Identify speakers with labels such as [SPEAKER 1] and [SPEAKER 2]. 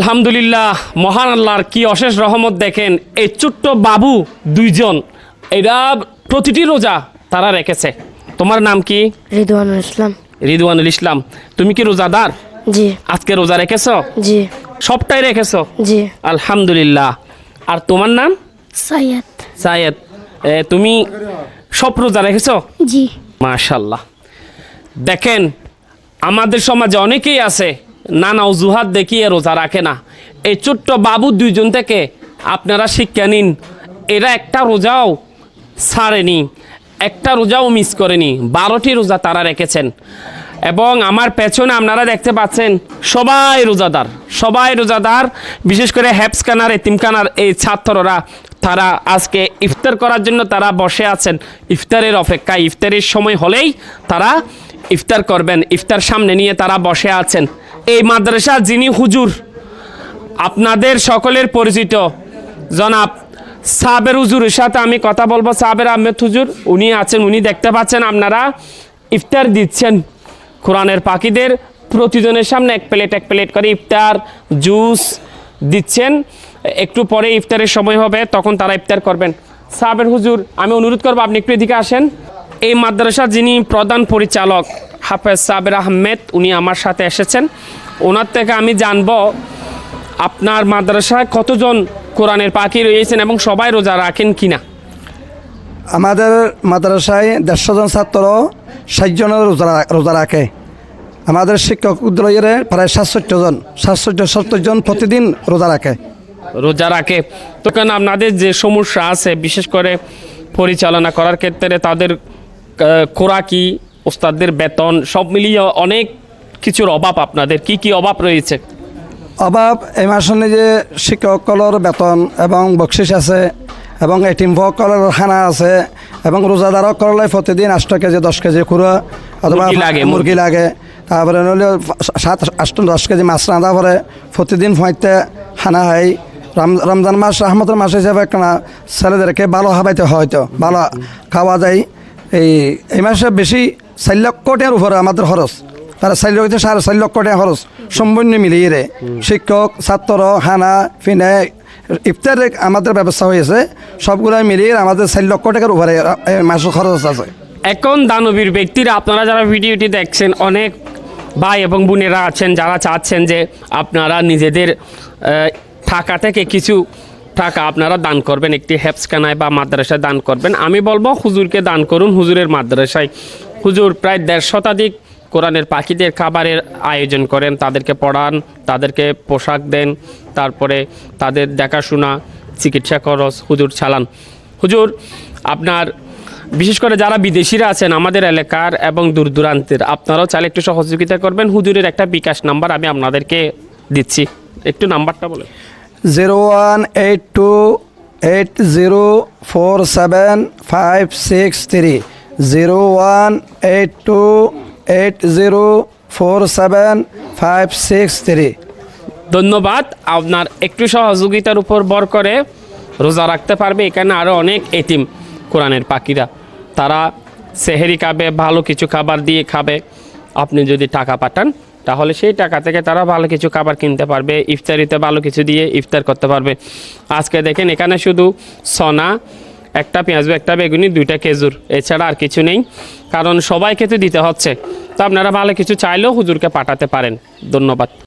[SPEAKER 1] আলহামদুলিল্লাহ মহান আল্লাহর কি অশেষ রহমত দেখেন এই ছোট্ট বাবু দুইজন এরা প্রতিটি রোজা তারা রেখেছে। তোমার নাম কি?
[SPEAKER 2] রিদওয়ানুল ইসলাম।
[SPEAKER 1] রিদওয়ানুল ইসলাম। তুমি কি রোজাদার?
[SPEAKER 2] জি।
[SPEAKER 1] আজকে রোজা রেখেছো?
[SPEAKER 2] জি।
[SPEAKER 1] সবটাই রেখেছো?
[SPEAKER 2] জি।
[SPEAKER 1] আলহামদুলিল্লাহ। আর তোমার নাম?
[SPEAKER 2] সাইয়াদ।
[SPEAKER 1] সায়েদ এ, তুমি সব রোজা রেখেছো?
[SPEAKER 2] জি।
[SPEAKER 1] মাশাল্লাহ দেখেন আমাদের সমাজে অনেকেই আছে নানা অজুহাত দেখিয়ে রোজা রাখে না। এই ছোট্ট বাবু দুইজন থেকে আপনারা শিক্ষা নিন, এরা একটা রোজাও ছাড়েনি, একটা রোজাও মিস করেনি, বারোটি রোজা তারা রেখেছেন। এবং আমার পেছনে আপনারা দেখতে পাচ্ছেন, সবাই রোজাদার সবাই রোজাদার, বিশেষ করে হ্যাপসখানার এতিমখানার এই ছাত্ররা, তারা আজকে ইফতার করার জন্য তারা বসে আছেন। ইফতারের অপেক্ষায়, ইফতারের সময় হলেই তারা ইফতার করবেন, ইফতার সামনে নিয়ে তারা বসে আছেন। এই মাদ্রাসা যিনি হুজুর, আপনাদের সকলের পরিচিত। জনাব সাবের হুজুরের সাথে আমি কথা বলব। সাবের আহমেদ হুজুর, উনি আছেন, উনি দেখতে পাচ্ছেন আপনারা ইফতার দিচ্ছেন কোরআনের পাখিদের। প্রতিজনের সামনে এক প্লেট এক প্লেট করে ইফতার, জুস দিচ্ছেন। একটু পরে ইফতারের সময় হবে, তখন তারা ইফতার করবেন। সাবের হুজুর, আমি অনুরোধ করব, আপনি একটু এদিকে আসেন। এই মাদ্রাসা যিনি প্রধান পরিচালক হাফেজ সাবের আহমেদ উনি আমার সাথে এসেছেন। ওনার থেকে আমি জানব আপনার মাদ্রাসায় কতজন কোরআনের পাখি রয়েছেন এবং সবাই রোজা রাখেন কিনা।
[SPEAKER 3] আমাদের মাদ্রাসায় দেড়শো জন ছাত্র ষাট জনের রোজা রোজা রাখে। আমাদের শিক্ষক বিদ্যালয়ের প্রায় সাতষট্টি জন সাতষট্টি সত্তর জন প্রতিদিন রোজা রাখে।
[SPEAKER 1] রোজা রাখে। তো কেন আপনাদের যে সমস্যা আছে বিশেষ করে পরিচালনা করার ক্ষেত্রে তাদের খোরাকি ওস্তাদদের বেতন সব মিলিয়ে অনেক কিছুর অভাব আপনাদের। কি কি অভাব রয়েছে?
[SPEAKER 3] অভাব এই মাসনে যে শিক্ষকসকলের বেতন এবং বকশিস আছে এবং এটিম সকলের খানা আছে এবং রোজাদারসকলে প্রতিদিন আষ্ট কেজি দশ কেজি খুঁড়া অথবা
[SPEAKER 1] মুরগি লাগে,
[SPEAKER 3] মুরগি লাগে। তারপরে নইলে সাত আষ্ট দশ কেজি মাছ রাঁধা পরে প্রতিদিন ফোঁতে খানা হয়। রম রমজান মাস রহমতের মাস হিসাবে কেনা ছেলেদেরকে ভালো হাবাইতে হয়তো ভালো খাওয়া যায়। এই এই মাসে বেশি চার লক্ষ টাকার উপরে আমাদের খরচ তারা চার লক্ষ সাড়ে চার লক্ষ টাকা খরচ সম্পূর্ণ মিলিয়ে রে শিক্ষক, ছাত্র হানা ফিনে ইফতারে আমাদের ব্যবস্থা হয়েছে সবগুলাই মিলিয়ে আমাদের চার লক্ষ টাকার উপরে মাসের খরচ আছে।
[SPEAKER 1] এখন দানবীর ব্যক্তিরা আপনারা যারা ভিডিওটি দেখছেন, অনেক ভাই এবং বোনেরা আছেন, যারা চাচ্ছেন যে আপনারা নিজেদের টাকা থেকে কিছু টাকা আপনারা দান করবেন, একটি হেপসখানায় বা মাদ্রাসায় দান করবেন। আমি বলব হুজুরকে দান করুন, হুজুরের মাদ্রাসায় হুজুর প্রায় দেড় শতাধিক কোরআনের পাখিদের খাবারের আয়োজন করেন, তাদেরকে পড়ান, তাদেরকে পোশাক দেন, তারপরে তাদের দেখাশোনা, চিকিৎসা খরচ হুজুর চালান। হুজুর, আপনার, বিশেষ করে যারা বিদেশিরা আছেন আমাদের এলাকার এবং দূর দূরান্তের, আপনারাও চাইলে একটু সহযোগিতা করবেন। হুজুরের একটা বিকাশ নাম্বার আমি আপনাদেরকে দিচ্ছি। একটু নাম্বারটা বলে
[SPEAKER 3] zero one eight two eight zero four seven five six three. Zero one eight two eight zero four seven five six three
[SPEAKER 1] ধন্যবাদ। আপনার একটু সহযোগিতার উপর বর করে রোজা রাখতে পারবে, এখানে আরও অনেক এতিম কোরআনের পাখিরা। তারা সেহেরি খাবে, ভালো কিছু খাবার দিয়ে খাবে। আপনি যদি টাকা পাঠান, তাহলে সেই টাকা থেকে তারা ভালো কিছু খাবার কিনতে পারবে, ইফতারিতে ভালো কিছু দিয়ে ইফতার করতে পারবে। আজকে দেখেন এখানে শুধু সনা একটা পেঁয়াজ, একটা বেগুনি, দুইটা খেজুর, এছাড়া আর কিছু নেই। কারণ সবাইকে তো দিতে হচ্ছে। তো আপনারা ভালো কিছু চাইলেও হুজুরকে পাঠাতে পারেন। ধন্যবাদ।